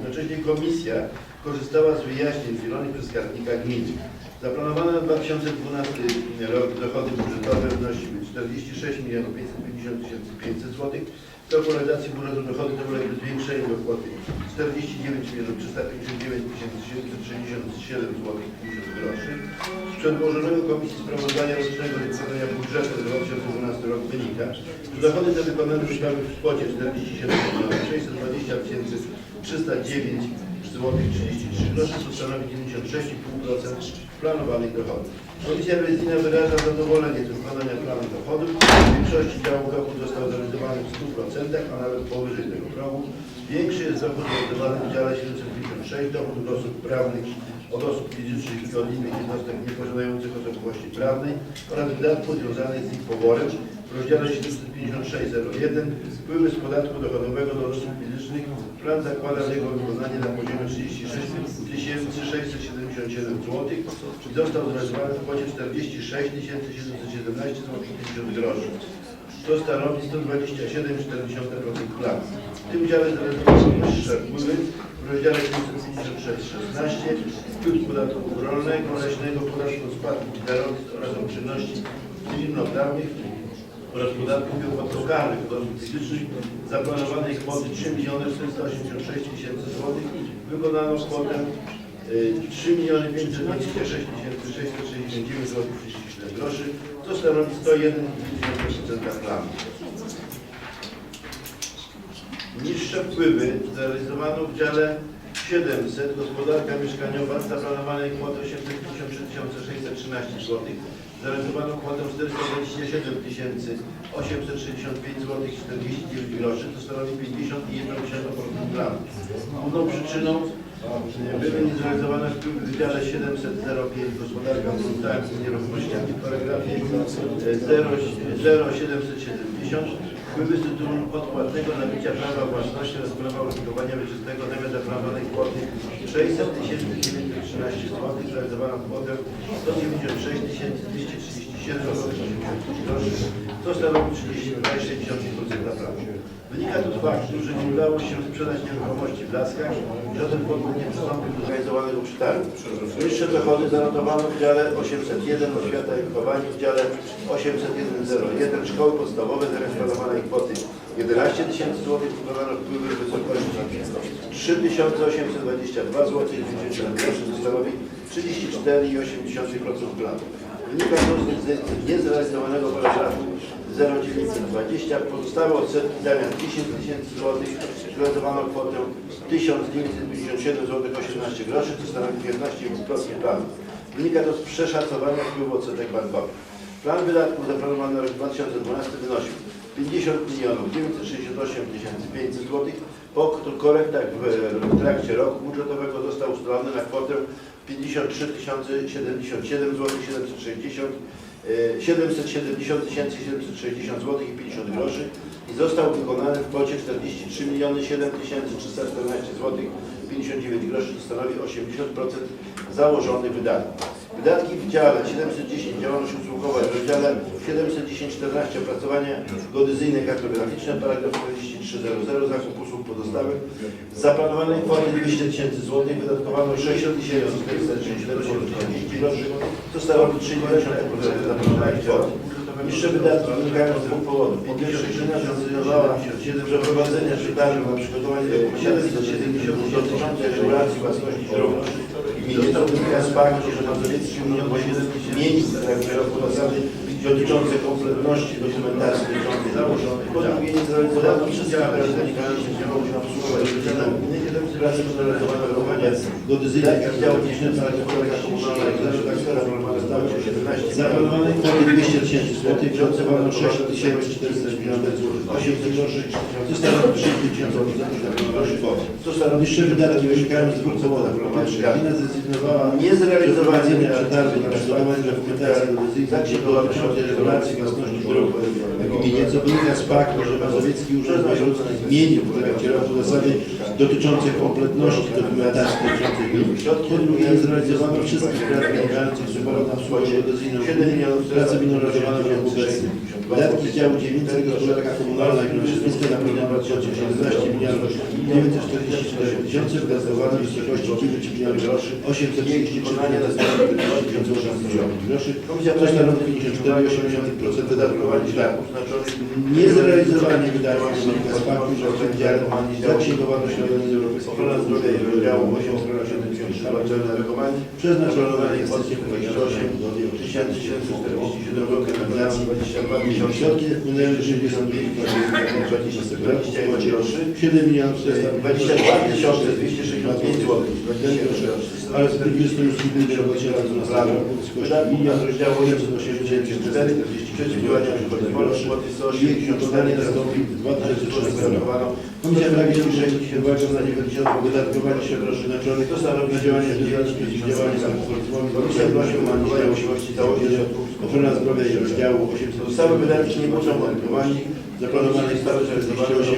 Jednocześnie komisja korzystała z wyjaśnień udzielonych przez skarbnika gminy. Zaplanowane na 2012 rok dochody budżetowe wynosiły 46 milionów 550 500 zł. Do realizacji budżetu dochody to uległy zwiększeniu do kwoty 49 milionów 359 767 50 groszy. Z przedłożonego Komisji Sprawozdania Rocznego Wykonania Budżetu za 2012 rok wynika, że dochody te wykonane zostały w kwocie 47 milionów 620 309 zł 33 groszy, co stanowi 96,5% planowanych dochodów. Komisja Rewizyjna wyraża zadowolenie z wykonania planu dochodów. W większości działów dochód został zrealizowany w 100%, a nawet powyżej tego progu. Większy jest dochód zrealizowany w dziale 756 dochód od osób prawnych, od osób fizycznych i od innych jednostek nieposiadających osobowości prawnej oraz wydatków związanych z ich poborem w rozdziale 756.01 wpływy z podatku dochodowego do osób fizycznych. Plan zakłada jego wykonanie na poziomie 36 677 zł i został zrealizowany w kwocie 46 717 zł 50 groszy. To stanowi 127,4% planu. W tym dziale zrealizowano wyższe wpływy w rozdziale 756.16 wpływ podatku rolnego, leśnego, podatku od spadków i darowizn oraz od czynności cywilnoprawnych oraz podatku biopłatów karnych od osób fizycznych. Zaplanowanej kwoty 3 486 tysięcy złotych. Wykonano kwotę y, 3 526 669 zł 34 groszy, co stanowi 101,5% Niższe wpływy zrealizowano w dziale 700 gospodarka mieszkaniowa zaplanowanej kwoty 853 613 zł. Zrealizowano kwotę 427 865 zł 49 groszy, to stanowi 50,1% planu. Główną przyczyną były niezrealizowane wpływy w dziale 705 gospodarka gruntami i nieruchomościami w paragrafie 0770 wpływy z tytułu odpłatnego nabycia prawa własności oraz prawa użytkowania wieczystego nawet zaplanowanej kwoty 600 913 zł zrealizowano kwotę 196 237 80 groszy, co stanowi 32,6% planu. Wynika to z faktu, że nie udało się sprzedać nieruchomości w Laskach i żaden podmiot nie przystąpił do zorganizowanego przetargu. Wyższe dochody zanotowano w dziale 801 Oświata i Wychowanie, w dziale 801 Szkoły Podstawowe zamiast planowanej kwoty 11 tysięcy złotych wykonano wpływy w wysokości 3822 zł 90 groszy, co stanowi 34,8% planu. Wynika to z niezrealizowanego paragrafu 0920 pozostałe odsetki zamiast 10 tysięcy złotych zrealizowano kwotę 1957 zł 18 groszy, co stanowi 15% planu. Wynika to z przeszacowania wpływu odsetek bankowych. Plan wydatków zaplanowany na rok 2012 wynosił 50 milionów 968 500 zł. Po korektach w, trakcie roku budżetowego został ustalony na kwotę 53 077 zł 760 e, 770 760 zł i 50 groszy i został wykonany w kwocie 43 miliony 7 314 zł 59 groszy, to stanowi 80% założonych wydatków. Wydatki w dziale 710 działalność usługowa w rozdziale 710 14 opracowanie geodezyjne kartograficzne paragraf 4300 zakup usług pozostałych z zaplanowanej kwoty 200 tysięcy złotych wydatkowano 60 437 zł 30 groszy, to stanowi 3,9% zaplanowanej kwoty. Niższe wydatki wynikają z dwóch powodów. Po pierwsze, gmina zdecydowała się przeprowadzenia szpitalnych na przygotowanie do 770 dotyczących regulacji własności dróg. Gminie to wynika z faktu, że Mazowiecki Union zmienił w trakcie roku zasady dotyczące kompletności dokumentacji dotyczącej założonych. Po drugie, nie zrealizowano wszystkich prac wynikających z działów na usługach regionalne gminy, pracy zrealizowane wychowania geodezyjnych kapitałów tysięcy na gospodarka komunalna i zarządach sfera formalna stały się 17 zaplanowanej kwoty 200 tysięcy złotych, przewodowano 6400 milionów 800 groszy, co stanowi 3,5% groszy kwoty. Co stanowi jeszcze wydatki wynikają z dwóch powodów. Po pierwsze, gmina zdecydowała nie zrealizowanie przetargu na przygotowanie dokumentacji dotyczącej regulacji własności dróg w gminie, co wynika z faktu, że Mazowiecki Urząd Wojewódzki zmienił w trakcie roku zasady dotyczące kompletności dokumentacji dotyczącej. Po drugie, nie zrealizowano wszystkich prac wynikających z umowy na wschodzie geodezyjną. Prace będą realizowane w roku obecnym. Wydatki działu 900 gospodarka komunalna i środowiska na program 2017 milionów 944 tysiące wydatkowane w wysokości 9 milionów 833 groszy. To stanowi 54,8% wydatkowania wydatków. Niezrealizowanie wydatków wynika z faktu, że w tym dziale zaksięgowano środki z Europejskiego Ochrona zdrowia i rozdziału 873 przeznaczono na inwestycje w 28 1747 zł realizacji 22 miesiące. Środki wpłynęły do 65 groszy, 7 milionów 22 tysiące 265 zł to już zbyt do 2012 roku w wysokości 1 rozdziału 884 przeciwdziałania wychodzi kwoty 184 nastąpi w 2013 roku. Komisja Sprawiedliwości Rzeczy uważa za niewydłużone wydatkowanie się przeznaczonych do stanowienia działania związanych z przeciwdziałaniem alkoholizmowi. Komisja wnosi o umożliwienie możliwości całości ochrona zdrowia i rozdziału 800 Ustawy wydatki nie muszą odbywać Zaplanowane jest stałe 48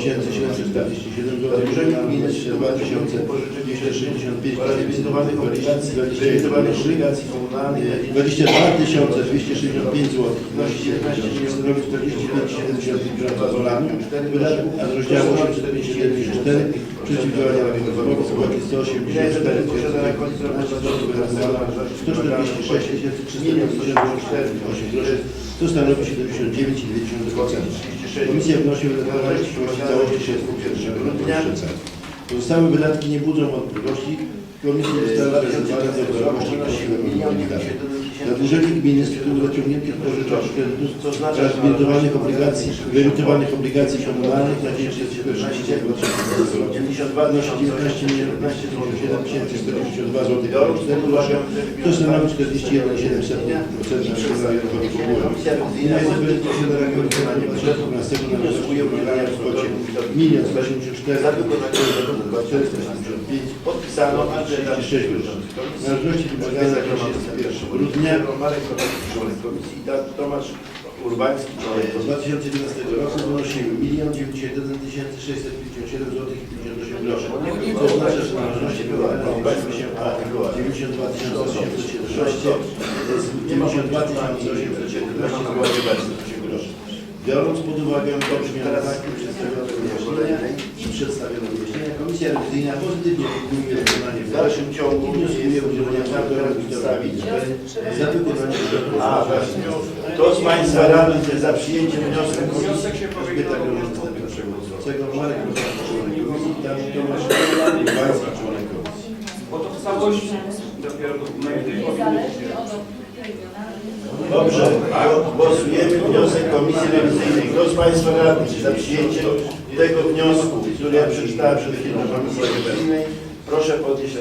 747 zł, Zadłużenie gminy z 265 oraz limitowanych obligacji, limitowanych obligacji komunalnych 22 265 zł, 19 stanowi 47,75 dolarów, wydatków, a z rozdziału 854 przeciwdziałania z kwoty 184 146 358 groszy, to stanowi 79,2%. Komisja wnosi o wydatkowanie całości środków pierwszego grudnia. Pozostałe wydatki nie budzą wątpliwości. Komisja została prezentowana do wysokości Zadłużenie gminy z tytułu zaciągniętych oraz wyemitowanych obligacji, wyemitowanych obligacji komunalnych na dzień 31 stycznia 2020 roku wynosi 19 milionów 7 192 zł. To stanowi 41,7% naszego rachunku Komisja Gmina rewizyjna jest bezpośrednio na wykonanie budżetu własnego na wysokości udzielania w kwocie 1 184 za wykonanie 475 podpisano Andrzej 36 groszy. Należności wymagane na okresie 1 grudnia Marek komisji, Tomasz Urbański, członek do 2011 roku wynosiły 1 91 657 zł i 58 groszy. To oznacza, że należności były odbywały się o 92 817 z 92 817 zł groszy. Biorąc pod uwagę pobrzmiane fakty przedstawione wyjaśnienia i przedstawione wyjaśnienia, Komisja Rewizyjna pozytywnie opiniuje wykonanie W dalszym ciągu i wnioskuje Chciałbym autorowi przedstawić, za wykonanie A, właśnie. Kto z Państwa radnych jest za przyjęciem wniosku komisji? Wniosek się powinno Zbyt przewodniczącego Marek Rosati, członek komisji, tam Tomasz Wański, członek komisji. Bo to w całości dopiero dokumenty powinny regionalnej. Dobrze, głosujemy wniosek Komisji Rewizyjnej. Kto z Państwa radnych za przyjęciem tego wniosku, który ja przeczytałem przed chwilą Komisji Rewizyjnej, proszę podnieść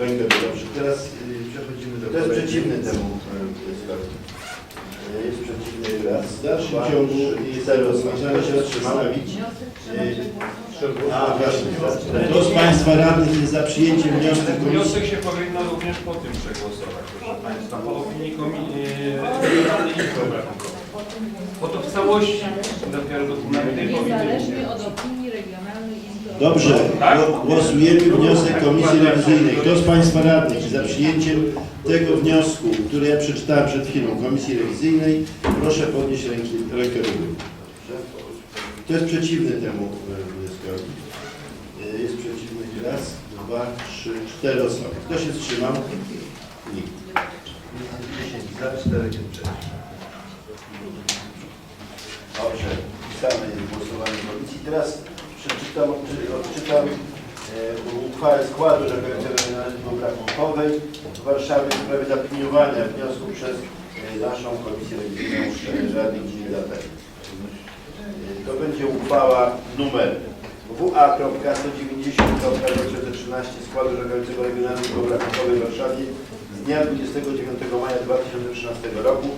rękę do dobrze. Teraz y, przechodzimy do... To jest przeciwny temu y, Jest przeciwny raz. W dalszym ciągu i zero. rozważania się Wstrzymał. Wniosek Kto z Państwa radnych jest za przyjęciem wniosku komisji? Wniosek się powinno również po tym przegłosować, proszę Państwa, po opinii komisji Obrachunkowej. Bo to w całości dopiero dokumenty powinny Niezależnie od opinii regionalnej Izby Dobrze, Tak? gło- głosujemy wniosek Komisji Rewizyjnej. Kto z Państwa radnych jest za przyjęciem tego wniosku, który ja przeczytałem przed chwilą Komisji Rewizyjnej, proszę podnieść ręki, rękę do góry. Kto jest przeciwny temu e, wnioskowi? E, Jest przeciwny raz, dwa, trzy, cztery osoby. Kto się wstrzymał? Nikt. 10 za, 4 przeciw. Dobrze, wpisane jest głosowanie komisji. Teraz przeczytam, czy- odczytam e, uchwałę składu Regionalnej Obrachunkowej w Warszawie w sprawie zaopiniowania wniosku przez naszą Komisję Rewizyjną Rady Gminy Datek. To będzie uchwała numer WA.190.2013 składu Rzeczpospolitego Regionalnego Obrachunkowej w Warszawie z dnia 29 maja 2013 roku